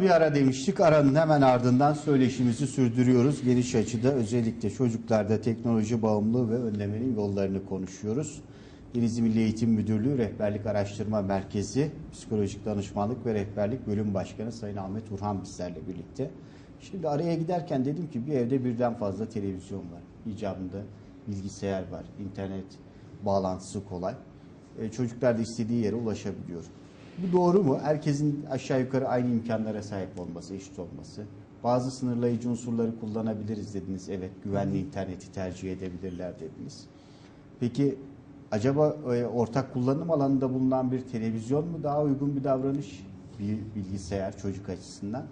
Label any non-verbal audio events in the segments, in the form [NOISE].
Bir ara demiştik. Aranın hemen ardından söyleşimizi sürdürüyoruz. Geniş açıda özellikle çocuklarda teknoloji bağımlılığı ve önlemenin yollarını konuşuyoruz. Denizli Milli Eğitim Müdürlüğü Rehberlik Araştırma Merkezi Psikolojik Danışmanlık ve Rehberlik Bölüm Başkanı Sayın Ahmet Urhan bizlerle birlikte. Şimdi araya giderken dedim ki bir evde birden fazla televizyon var. İcabında bilgisayar var, internet bağlantısı kolay. E, çocuklar da istediği yere ulaşabiliyor. Bu doğru mu? Herkesin aşağı yukarı aynı imkanlara sahip olması, eşit olması. Bazı sınırlayıcı unsurları kullanabiliriz dediniz. Evet, güvenli interneti tercih edebilirler dediniz. Peki acaba e, ortak kullanım alanında bulunan bir televizyon mu daha uygun bir davranış? Bir bilgisayar çocuk açısından.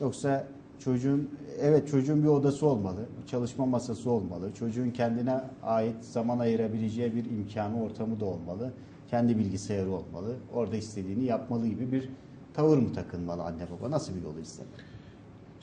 Yoksa çocuğun evet çocuğun bir odası olmalı, bir çalışma masası olmalı. Çocuğun kendine ait zaman ayırabileceği bir imkanı, ortamı da olmalı. Kendi bilgisayarı olmalı. Orada istediğini yapmalı gibi bir tavır mı takınmalı anne baba? Nasıl bir yolu izlemeli?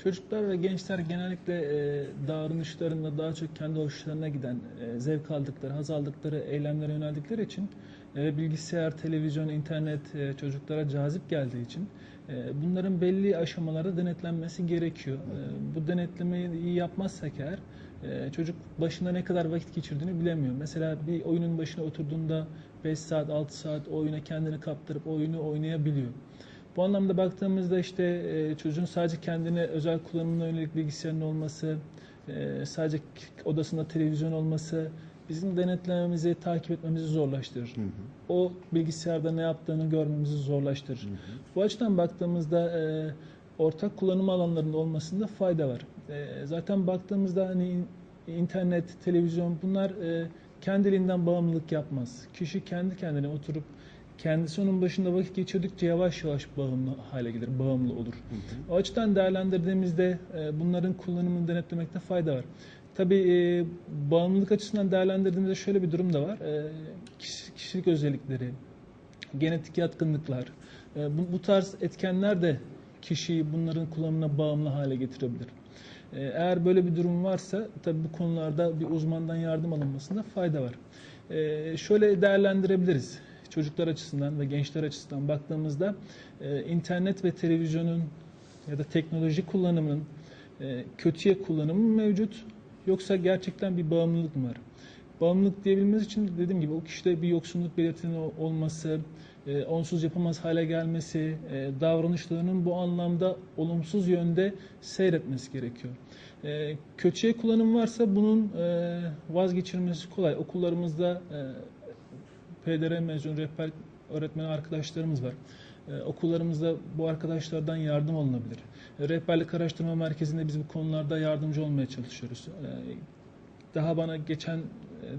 Çocuklar ve gençler genellikle e, davranışlarında daha çok kendi hoşlarına giden, e, zevk aldıkları, haz aldıkları eylemlere yöneldikleri için e, bilgisayar, televizyon, internet e, çocuklara cazip geldiği için e, bunların belli aşamalarda denetlenmesi gerekiyor. E, bu denetlemeyi iyi yapmazsak eğer e, çocuk başında ne kadar vakit geçirdiğini bilemiyor. Mesela bir oyunun başına oturduğunda 5 saat, 6 saat oyuna kendini kaptırıp oyunu oynayabiliyor. Bu anlamda baktığımızda işte e, çocuğun sadece kendine özel kullanımına yönelik bilgisayarın olması, e, sadece odasında televizyon olması bizim denetlememizi, takip etmemizi zorlaştırır. O bilgisayarda ne yaptığını görmemizi zorlaştırır. Bu açıdan baktığımızda e, ortak kullanım alanlarının olmasında fayda var. E, zaten baktığımızda hani in- internet, televizyon bunlar e, kendiliğinden bağımlılık yapmaz. Kişi kendi kendine oturup kendisi onun başında vakit geçirdikçe yavaş yavaş bağımlı hale gelir, bağımlı olur. O açıdan değerlendirdiğimizde e, bunların kullanımını denetlemekte fayda var. Tabii e, bağımlılık açısından değerlendirdiğimizde şöyle bir durum da var. E, kişi- kişilik özellikleri, genetik yatkınlıklar, e, bu, bu tarz etkenler de kişiyi bunların kullanımına bağımlı hale getirebilir. E, Eğer böyle bir durum varsa tabii bu konularda bir uzmandan yardım alınmasında fayda var. E, Şöyle değerlendirebiliriz çocuklar açısından ve gençler açısından baktığımızda e, internet ve televizyonun ya da teknoloji kullanımının e, kötüye kullanımı mı mevcut yoksa gerçekten bir bağımlılık mı var? Bağımlılık diyebilmemiz için dediğim gibi o kişide bir yoksunluk belirtilerinin olması, e, onsuz yapamaz hale gelmesi, e, davranışlarının bu anlamda olumsuz yönde seyretmesi gerekiyor. E, kötüye kullanım varsa bunun e, vazgeçilmesi kolay. Okullarımızda e, PDR mezun rehber öğretmen arkadaşlarımız var. Ee, okullarımızda bu arkadaşlardan yardım alınabilir. Ee, Rehberlik Araştırma Merkezi'nde biz bu konularda yardımcı olmaya çalışıyoruz. Ee, daha bana geçen e,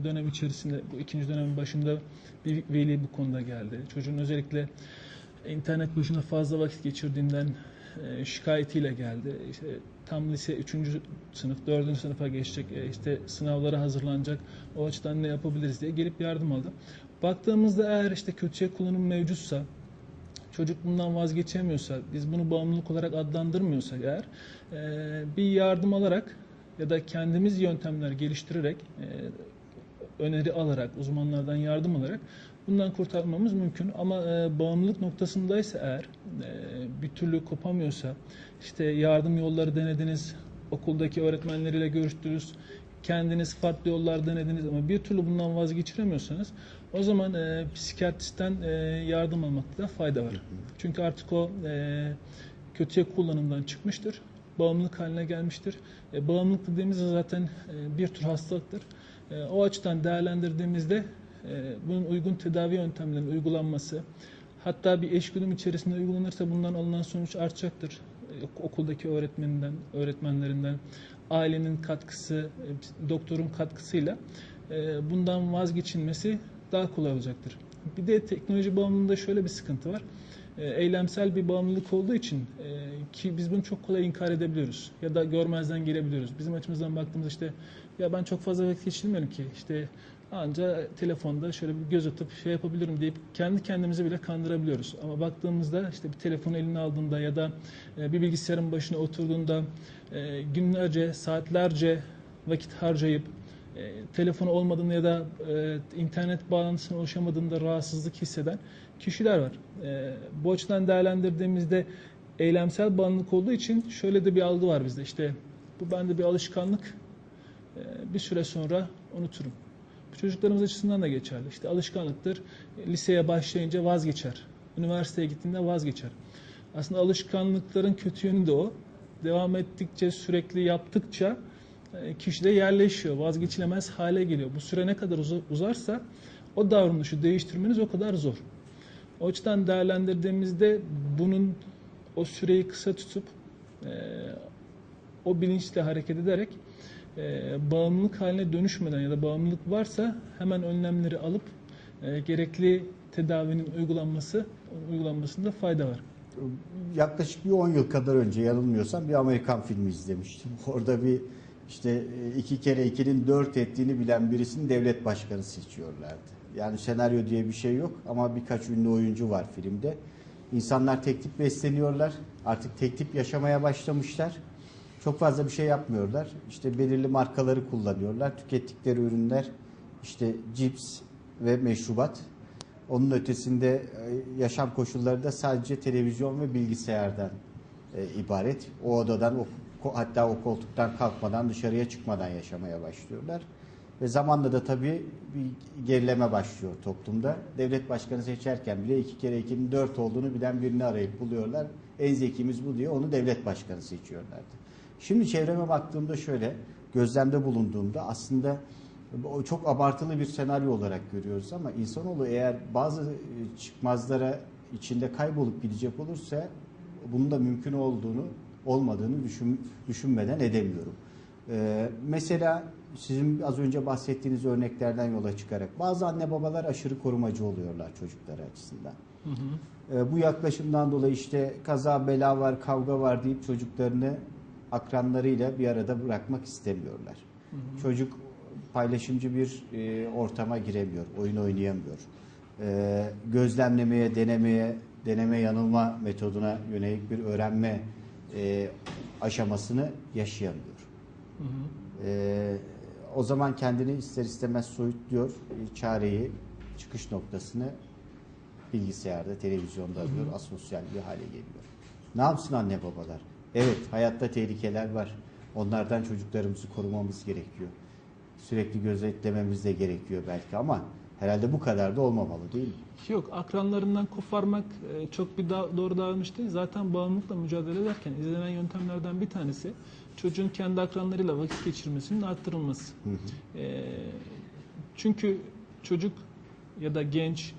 dönem içerisinde, bu ikinci dönemin başında bir veli bu konuda geldi. Çocuğun özellikle internet başına fazla vakit geçirdiğinden e, şikayetiyle geldi. İşte tam lise 3. sınıf, 4. sınıfa geçecek, e, işte sınavlara hazırlanacak. O açıdan ne yapabiliriz diye gelip yardım aldı. Baktığımızda eğer işte kötüye kullanım mevcutsa, çocuk bundan vazgeçemiyorsa, biz bunu bağımlılık olarak adlandırmıyorsak eğer, e, bir yardım alarak ya da kendimiz yöntemler geliştirerek, öneri alarak, uzmanlardan yardım alarak bundan kurtarmamız mümkün. Ama e, bağımlılık noktasındaysa eğer, e, bir türlü kopamıyorsa, işte yardım yolları denediniz, okuldaki öğretmenleriyle görüştünüz, kendiniz farklı yollar denediniz ama bir türlü bundan vazgeçiremiyorsanız o zaman e, psikiyatristten e, yardım almakta da fayda var. Çünkü artık o e, kötüye kullanımdan çıkmıştır. Bağımlılık haline gelmiştir. E, bağımlılık dediğimizde zaten e, bir tür hastalıktır. E, o açıdan değerlendirdiğimizde e, bunun uygun tedavi yöntemlerinin uygulanması hatta bir eşgüdüm içerisinde uygulanırsa bundan alınan sonuç artacaktır. E, okuldaki öğretmeninden, öğretmenlerinden, ailenin katkısı, e, doktorun katkısıyla bundan vazgeçilmesi daha kolay olacaktır. Bir de teknoloji bağımlılığında şöyle bir sıkıntı var. Eylemsel bir bağımlılık olduğu için ki biz bunu çok kolay inkar edebiliyoruz ya da görmezden gelebiliyoruz. Bizim açımızdan baktığımızda işte ya ben çok fazla vakit geçirmiyorum ki işte anca telefonda şöyle bir göz atıp şey yapabilirim deyip kendi kendimizi bile kandırabiliyoruz. Ama baktığımızda işte bir telefonu eline aldığında ya da e, bir bilgisayarın başına oturduğunda e, günlerce, saatlerce vakit harcayıp e, telefonu olmadığında ya da internet bağlantısına ulaşamadığında rahatsızlık hisseden kişiler var. Bu açıdan değerlendirdiğimizde eylemsel bağımlılık olduğu için şöyle de bir algı var bizde. İşte bu bende bir alışkanlık. Ee, bir süre sonra unuturum. Çocuklarımız açısından da geçerli. İşte alışkanlıktır. Liseye başlayınca vazgeçer. Üniversiteye gittiğinde vazgeçer. Aslında alışkanlıkların kötü yönü de o. Devam ettikçe, sürekli yaptıkça e, kişide yerleşiyor. Vazgeçilemez hale geliyor. Bu süre ne kadar uza- uzarsa o davranışı değiştirmeniz o kadar zor. O açıdan değerlendirdiğimizde bunun o süreyi kısa tutup e, o bilinçle hareket ederek e, bağımlılık haline dönüşmeden ya da bağımlılık varsa hemen önlemleri alıp e, gerekli tedavinin uygulanması uygulanmasında fayda var. Yaklaşık bir 10 yıl kadar önce yanılmıyorsam bir Amerikan filmi izlemiştim. [LAUGHS] Orada bir işte e, iki kere ikinin dört ettiğini bilen birisini devlet başkanı seçiyorlardı. Yani senaryo diye bir şey yok ama birkaç ünlü oyuncu var filmde. İnsanlar tek tip besleniyorlar. Artık tek tip yaşamaya başlamışlar. Çok fazla bir şey yapmıyorlar. İşte belirli markaları kullanıyorlar. Tükettikleri ürünler işte cips ve meşrubat. Onun ötesinde e, yaşam koşulları da sadece televizyon ve bilgisayardan e, ibaret. O odadan o hatta o koltuktan kalkmadan dışarıya çıkmadan yaşamaya başlıyorlar. Ve zamanla da tabii bir gerileme başlıyor toplumda. Devlet başkanı seçerken bile iki kere ikinin dört olduğunu bilen birini arayıp buluyorlar. En zekimiz bu diye onu devlet başkanı seçiyorlardı. Şimdi çevreme baktığımda şöyle, gözlemde bulunduğumda aslında o çok abartılı bir senaryo olarak görüyoruz ama insanoğlu eğer bazı e, çıkmazlara içinde kaybolup gidecek olursa bunun da mümkün olduğunu olmadığını düşün, düşünmeden edemiyorum. Ee, mesela sizin az önce bahsettiğiniz örneklerden yola çıkarak bazı anne babalar aşırı korumacı oluyorlar çocukları açısından. Ee, bu yaklaşımdan dolayı işte kaza bela var kavga var deyip çocuklarını akranlarıyla bir arada bırakmak istemiyorlar. Çocuk paylaşımcı bir e, ortama giremiyor, oyun oynayamıyor. Ee, gözlemlemeye, denemeye, deneme yanılma metoduna yönelik bir öğrenme e, aşamasını yaşayamıyor. Ee, o zaman kendini ister istemez soyutluyor, e, çareyi, çıkış noktasını bilgisayarda, televizyonda arıyor, asosyal bir hale geliyor. Ne yapsın anne babalar? Evet, hayatta tehlikeler var. Onlardan çocuklarımızı korumamız gerekiyor. Sürekli gözetlememiz de gerekiyor belki ama herhalde bu kadar da olmamalı değil mi? Yok, akranlarından koparmak e, çok bir da- doğru davranış değil. Zaten bağımlılıkla mücadele ederken izlenen yöntemlerden bir tanesi çocuğun kendi akranlarıyla vakit geçirmesinin arttırılması. E, çünkü çocuk ya da genç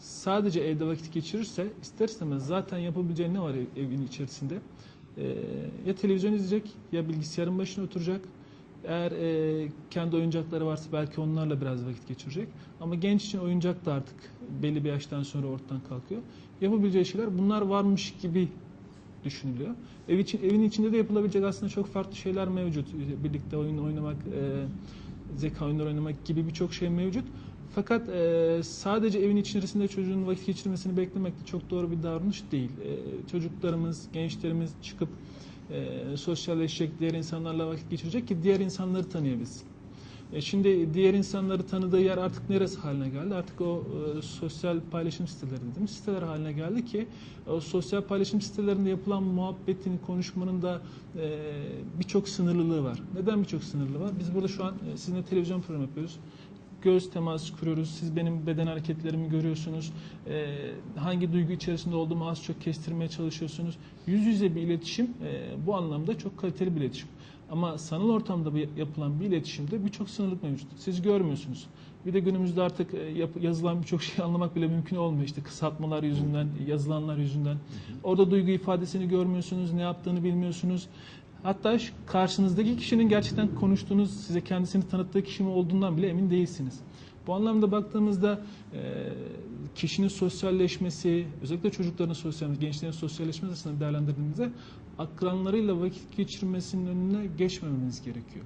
sadece evde vakit geçirirse ister istemez zaten yapabileceği ne var ev- evin içerisinde? E, ya televizyon izleyecek ya bilgisayarın başına oturacak. Eğer e, kendi oyuncakları varsa belki onlarla biraz vakit geçirecek. Ama genç için oyuncak da artık belli bir yaştan sonra ortadan kalkıyor. Yapabileceği şeyler bunlar varmış gibi düşünülüyor. Ev için, evin içinde de yapılabilecek aslında çok farklı şeyler mevcut. Birlikte oyun oynamak, e, zeka oyunları oynamak gibi birçok şey mevcut. Fakat e, sadece evin içerisinde çocuğun vakit geçirmesini beklemek de çok doğru bir davranış değil. E, çocuklarımız, gençlerimiz çıkıp e, sosyalleşecek, diğer insanlarla vakit geçirecek ki diğer insanları tanıyabilsin. E, şimdi diğer insanları tanıdığı yer artık neresi haline geldi? Artık o e, sosyal paylaşım siteleri dediğimiz siteler haline geldi ki o sosyal paylaşım sitelerinde yapılan muhabbetin, konuşmanın da e, birçok sınırlılığı var. Neden birçok sınırlılığı var? Biz burada şu an e, sizinle televizyon programı yapıyoruz göz teması kuruyoruz. Siz benim beden hareketlerimi görüyorsunuz. Ee, hangi duygu içerisinde olduğumu az çok kestirmeye çalışıyorsunuz. Yüz yüze bir iletişim e, bu anlamda çok kaliteli bir iletişim. Ama sanal ortamda yapılan bir iletişimde birçok sınırlık mevcut. Siz görmüyorsunuz. Bir de günümüzde artık e, yazılan birçok şey anlamak bile mümkün olmuyor. İşte kısaltmalar yüzünden, yazılanlar yüzünden. Orada duygu ifadesini görmüyorsunuz, ne yaptığını bilmiyorsunuz. Hatta karşınızdaki kişinin gerçekten konuştuğunuz, size kendisini tanıttığı kişi mi olduğundan bile emin değilsiniz. Bu anlamda baktığımızda e, kişinin sosyalleşmesi, özellikle çocukların sosyalleşmesi, gençlerin sosyalleşmesi açısından değerlendirdiğimizde akranlarıyla vakit geçirmesinin önüne geçmememiz gerekiyor.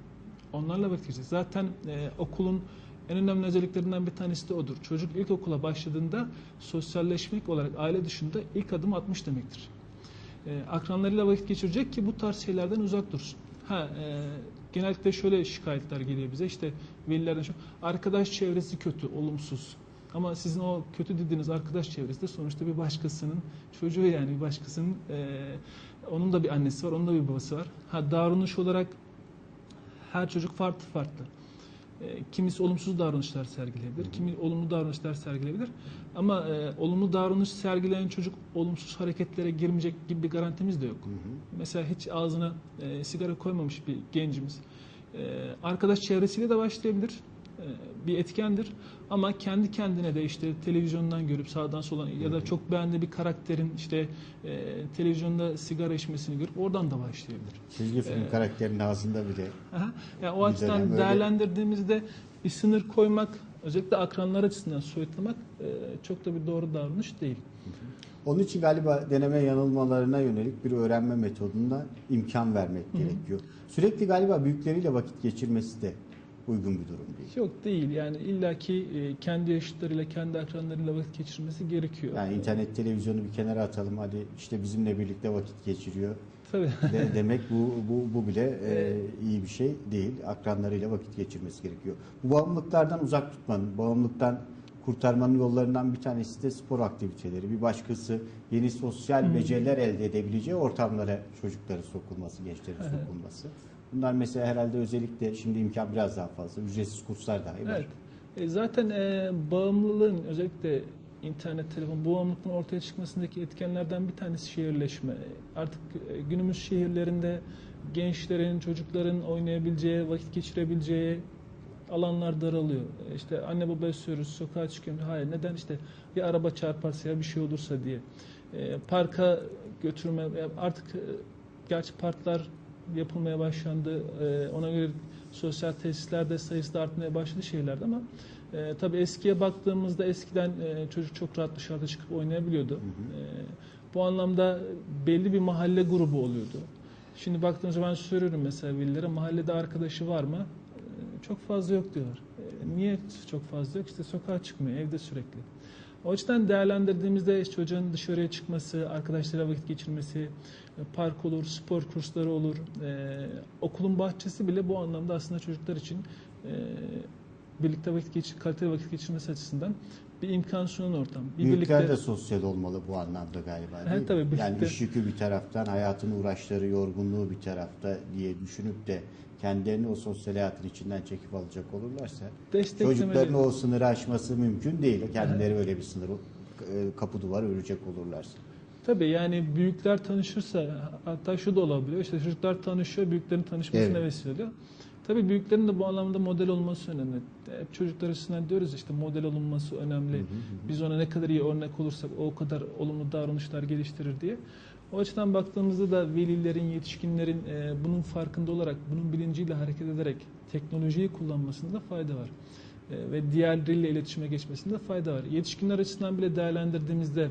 Onlarla vakit geçireceğiz. Zaten e, okulun en önemli özelliklerinden bir tanesi de odur. Çocuk ilkokula başladığında sosyalleşmek olarak aile dışında ilk adım atmış demektir e, akranlarıyla vakit geçirecek ki bu tarz şeylerden uzak dursun. Ha, e, genellikle şöyle şikayetler geliyor bize işte velilerden şu arkadaş çevresi kötü, olumsuz. Ama sizin o kötü dediğiniz arkadaş çevresi de sonuçta bir başkasının çocuğu yani bir başkasının e, onun da bir annesi var, onun da bir babası var. Ha davranış olarak her çocuk farklı farklı. E, kimisi olumsuz davranışlar sergileyebilir, kimi olumlu davranışlar sergileyebilir. Ama e, olumlu davranış sergileyen çocuk olumsuz hareketlere girmeyecek gibi bir garantimiz de yok. Mesela hiç ağzına e, sigara koymamış bir gencimiz. E, arkadaş çevresiyle de başlayabilir. E, bir etkendir. Ama kendi kendine de işte televizyondan görüp sağdan soldan ya da çok beğendiği bir karakterin işte e, televizyonda sigara içmesini görüp oradan da başlayabilir. Çizgi film Ee, karakterinin ağzında bile Aha. Yani o açıdan öyle- değerlendirdiğimizde bir sınır koymak, özellikle akranlar açısından soyutlamak e, çok da bir doğru davranış değil. Onun için galiba deneme yanılmalarına yönelik bir öğrenme metoduna imkan vermek gerekiyor. Sürekli galiba büyükleriyle vakit geçirmesi de uygun bir durum değil. Yok değil yani illaki e, kendi yaşıtlarıyla, kendi akranlarıyla vakit geçirmesi gerekiyor. Yani internet televizyonu bir kenara atalım hadi işte bizimle birlikte vakit geçiriyor Tabii. de, [LAUGHS] demek bu, bu, bu bile e, iyi bir şey değil. Akranlarıyla vakit geçirmesi gerekiyor. Bu bağımlılıklardan uzak tutmanın, bağımlılıktan kurtarmanın yollarından bir tanesi de spor aktiviteleri. Bir başkası yeni sosyal beceriler elde edebileceği ortamlara çocukların sokulması, gençlerin sokulması. Bunlar mesela herhalde özellikle şimdi imkan biraz daha fazla. Ücretsiz kurslar dahi var. Evet. E, zaten e, bağımlılığın özellikle internet, telefon bağımlılığının ortaya çıkmasındaki etkenlerden bir tanesi şehirleşme. Artık e, günümüz şehirlerinde gençlerin, çocukların oynayabileceği, vakit geçirebileceği alanlar daralıyor. E, İşte anne baba istiyoruz, sokağa çıkıyorum. Hayır neden? İşte bir araba çarparsa ya bir şey olursa diye. E, parka götürme, artık e, gerçi parklar yapılmaya başlandı. E, ona göre sosyal tesislerde sayısı da artmaya başladı şehirlerde ama e, tabii eskiye baktığımızda eskiden e, çocuk çok rahat dışarıda çıkıp oynayabiliyordu. E, bu anlamda belli bir mahalle grubu oluyordu. Şimdi baktığımızda ben soruyorum mesela velilere mahallede arkadaşı var mı? E, çok fazla yok diyorlar. E, niye çok fazla yok? İşte sokağa çıkmıyor, evde sürekli. O açıdan değerlendirdiğimizde çocuğun dışarıya çıkması, arkadaşlarıyla vakit geçirmesi, e, park olur, spor kursları olur, e, okulun bahçesi bile bu anlamda aslında çocuklar için e, birlikte vakit geçir, kaliteli vakit geçirmesi açısından bir imkan sunan ortam. Bir Büyükler birlikte de sosyal olmalı bu anlamda galiba değil Evet, tabii, birlikte- Yani iş yükü bir taraftan, hayatın uğraşları, yorgunluğu bir tarafta diye düşünüp de kendilerini o sosyal hayatın içinden çekip alacak olurlarsa çocukların o sınırı aşması mümkün değil. Kendileri öyle bir sınır, e, kapı duvar örecek olurlarsa. Tabii yani büyükler tanışırsa hatta şu da olabiliyor. İşte çocuklar tanışıyor, büyüklerin tanışmasına Evet. vesile oluyor. Tabii büyüklerin de bu anlamda model olması önemli. Hep çocuklar açısından diyoruz işte model olunması önemli. Biz ona ne kadar iyi örnek olursak o kadar olumlu davranışlar geliştirir diye. O açıdan baktığımızda da velilerin, yetişkinlerin e, bunun farkında olarak, bunun bilinciyle hareket ederek teknolojiyi kullanmasında fayda var. E, ve diğerleriyle iletişime geçmesinde fayda var. Yetişkinler açısından bile değerlendirdiğimizde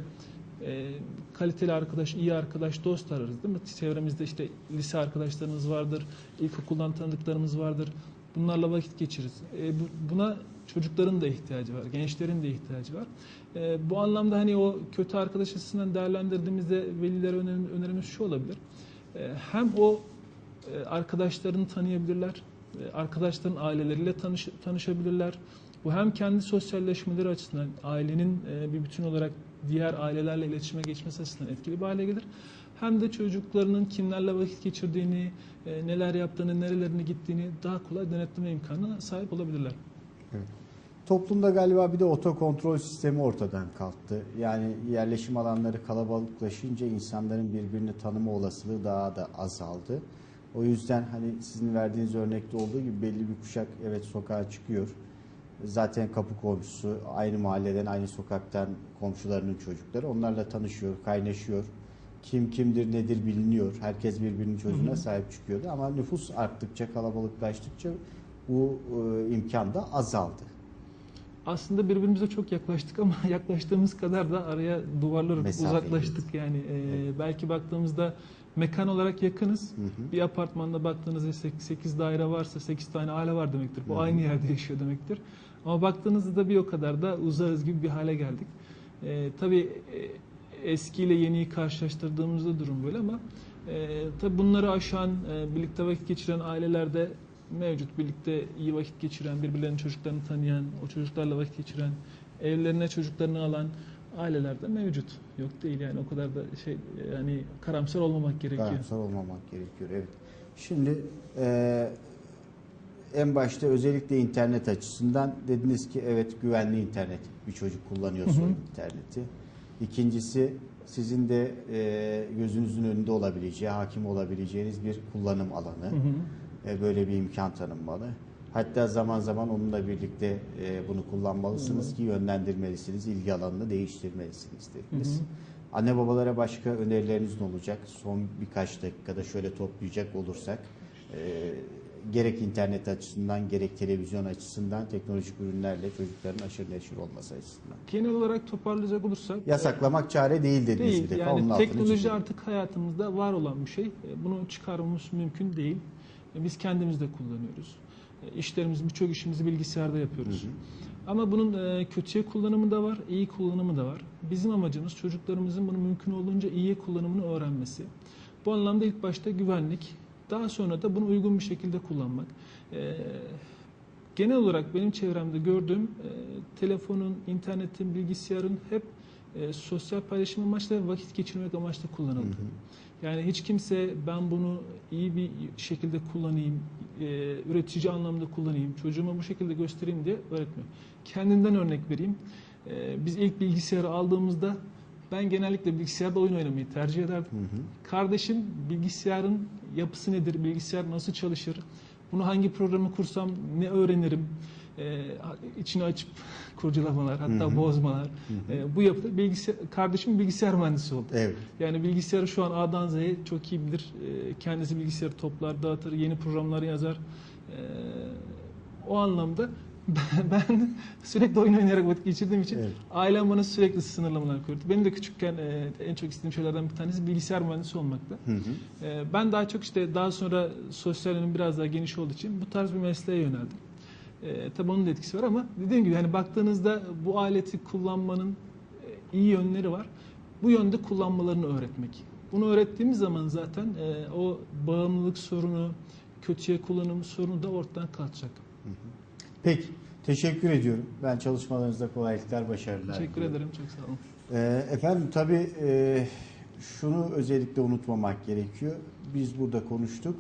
e, kaliteli arkadaş, iyi arkadaş, dost ararız değil mi? Çevremizde işte lise arkadaşlarımız vardır, ilkokuldan tanıdıklarımız vardır. Bunlarla vakit geçiririz. E, bu- buna çocukların da ihtiyacı var, gençlerin de ihtiyacı var. E, bu anlamda hani o kötü arkadaş açısından değerlendirdiğimizde velilere önerim- önerimiz şu olabilir. E, hem o e, arkadaşlarını tanıyabilirler, e, arkadaşların aileleriyle tanış, tanışabilirler. Bu hem kendi sosyalleşmeleri açısından ailenin e, bir bütün olarak diğer ailelerle iletişime geçmesi açısından etkili bir hale gelir. Hem de çocuklarının kimlerle vakit geçirdiğini, e, neler yaptığını, nerelerine gittiğini daha kolay denetleme imkanına sahip olabilirler. Toplumda galiba bir de otokontrol sistemi ortadan kalktı. Yani yerleşim alanları kalabalıklaşınca insanların birbirini tanıma olasılığı daha da azaldı. O yüzden hani sizin verdiğiniz örnekte olduğu gibi belli bir kuşak evet sokağa çıkıyor. Zaten kapı komşusu aynı mahalleden aynı sokaktan komşularının çocukları onlarla tanışıyor, kaynaşıyor. Kim kimdir nedir biliniyor. Herkes birbirinin çocuğuna sahip çıkıyordu ama nüfus arttıkça kalabalıklaştıkça bu e, imkan da azaldı. Aslında birbirimize çok yaklaştık ama [LAUGHS] yaklaştığımız kadar da araya duvarlar Mesafe uzaklaştık yani. E, belki baktığımızda mekan olarak yakınız. Hı hı. Bir apartmanda baktığınızda 8 daire varsa 8 tane aile var demektir. Bu aynı yerde yaşıyor demektir. Ama baktığınızda da bir o kadar da uzağız gibi bir hale geldik. Ee, tabii e, eskiyle yeniyi karşılaştırdığımızda durum böyle ama e, tabii bunları aşan, e, birlikte vakit geçiren ailelerde mevcut. Birlikte iyi vakit geçiren, birbirlerinin çocuklarını tanıyan, o çocuklarla vakit geçiren evlerine çocuklarını alan aileler de mevcut. Yok değil yani o kadar da şey yani karamsar olmamak gerekiyor. Karamsar olmamak gerekiyor. Evet. Şimdi e, en başta özellikle internet açısından dediniz ki evet güvenli internet bir çocuk kullanıyorsa Hı hı. interneti. İkincisi sizin de e, gözünüzün önünde olabileceği, hakim olabileceğiniz bir kullanım alanı. Hı hı. E, böyle bir imkan tanınmalı. Hatta zaman zaman onunla birlikte e, bunu kullanmalısınız ki yönlendirmelisiniz, ilgi alanını değiştirmelisiniz dediniz. Hı hı. Anne babalara başka önerileriniz ne olacak? Son birkaç dakikada şöyle toplayacak olursak e, gerek internet açısından gerek televizyon açısından teknolojik ürünlerle çocukların aşırı neşir olması açısından. Genel olarak toparlayacak olursak Yasaklamak çare değil dediniz Değil. bir defa. Yani Onun teknoloji artık hayatımızda var olan bir şey. E, Bunu çıkarmamız mümkün değil. E, Biz kendimiz de kullanıyoruz. E, İşlerimiz, birçok işimizi bilgisayarda yapıyoruz. Hı hı. Ama bunun e, kötüye kullanımı da var, iyi kullanımı da var. Bizim amacımız çocuklarımızın bunu mümkün olduğunca iyiye kullanımını öğrenmesi. Bu anlamda ilk başta güvenlik, daha sonra da bunu uygun bir şekilde kullanmak. E, genel olarak benim çevremde gördüğüm e, telefonun, internetin, bilgisayarın hep e, sosyal paylaşım amaçlı ve vakit geçirmek amaçlı kullanıldı. Hı hı. Yani hiç kimse ben bunu iyi bir şekilde kullanayım, e, üretici anlamda kullanayım, çocuğuma bu şekilde göstereyim diye öğretmiyor. Kendimden örnek vereyim. E, biz ilk bilgisayarı aldığımızda ben genellikle bilgisayarda oyun oynamayı tercih ederdim. Hı hı. Kardeşim bilgisayarın yapısı nedir, bilgisayar nasıl çalışır, bunu hangi programı kursam ne öğrenirim, e, içini açıp [LAUGHS] kurcalamalar, hatta Hı hı. bozmalar. Hı hı. E, bu yapıda bilgisayar, kardeşim bilgisayar mühendisi oldu. Evet. Yani bilgisayarı şu an A'dan Z'ye çok iyi bilir. Ee, Kendisi bilgisayarı toplar, dağıtır, yeni programlar yazar. Ee, O anlamda ben- sürekli oyun oynayarak vakit geçirdiğim için Evet. ailem bana sürekli sınırlamalar koydu. Benim de küçükken e, en çok istediğim şeylerden bir tanesi bilgisayar mühendisi olmaktı. Hı hı. Ee, Ben daha çok işte daha sonra sosyal önüm biraz daha geniş olduğu için bu tarz bir mesleğe yöneldim. Ee, tabii onun da etkisi var ama dediğim gibi yani baktığınızda bu aleti kullanmanın e, iyi yönleri var. Bu yönde kullanmalarını öğretmek. Bunu öğrettiğimiz zaman zaten e, o bağımlılık sorunu, kötüye kullanım sorunu da ortadan kalkacak. Peki. Teşekkür ediyorum. Ben çalışmalarınızda kolaylıklar, başarılar. Teşekkür ederim. Çok sağ olun. Ee, efendim tabii e, şunu özellikle unutmamak gerekiyor. Biz burada konuştuk.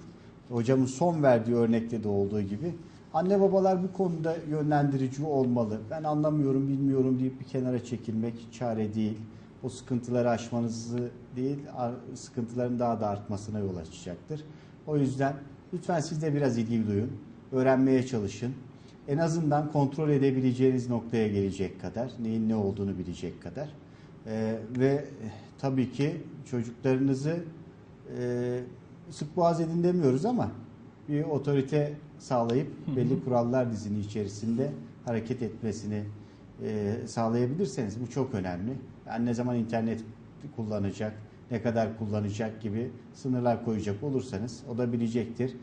Hocamın son verdiği örnekte de olduğu gibi anne babalar bu konuda yönlendirici olmalı. Ben anlamıyorum, bilmiyorum deyip bir kenara çekilmek çare değil. O sıkıntıları aşmanızı değil, ar- sıkıntıların daha da artmasına yol açacaktır. O yüzden lütfen siz de biraz ilgi duyun. Öğrenmeye çalışın. En azından kontrol edebileceğiniz noktaya gelecek kadar, neyin ne olduğunu bilecek kadar. Ee, ve tabii ki çocuklarınızı e, sık boğaz edin demiyoruz ama bir otorite sağlayıp belli kurallar dizini içerisinde hareket etmesini e, sağlayabilirseniz bu çok önemli. Yani ne zaman internet kullanacak, ne kadar kullanacak gibi sınırlar koyacak olursanız o da bilecektir.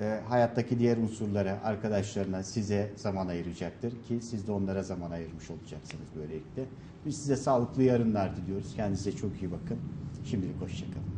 E, hayattaki diğer unsurlara, arkadaşlarına, size zaman ayıracaktır ki siz de onlara zaman ayırmış olacaksınız böylelikle. Biz size sağlıklı yarınlar diliyoruz. Kendinize çok iyi bakın. Şimdilik hoşçakalın.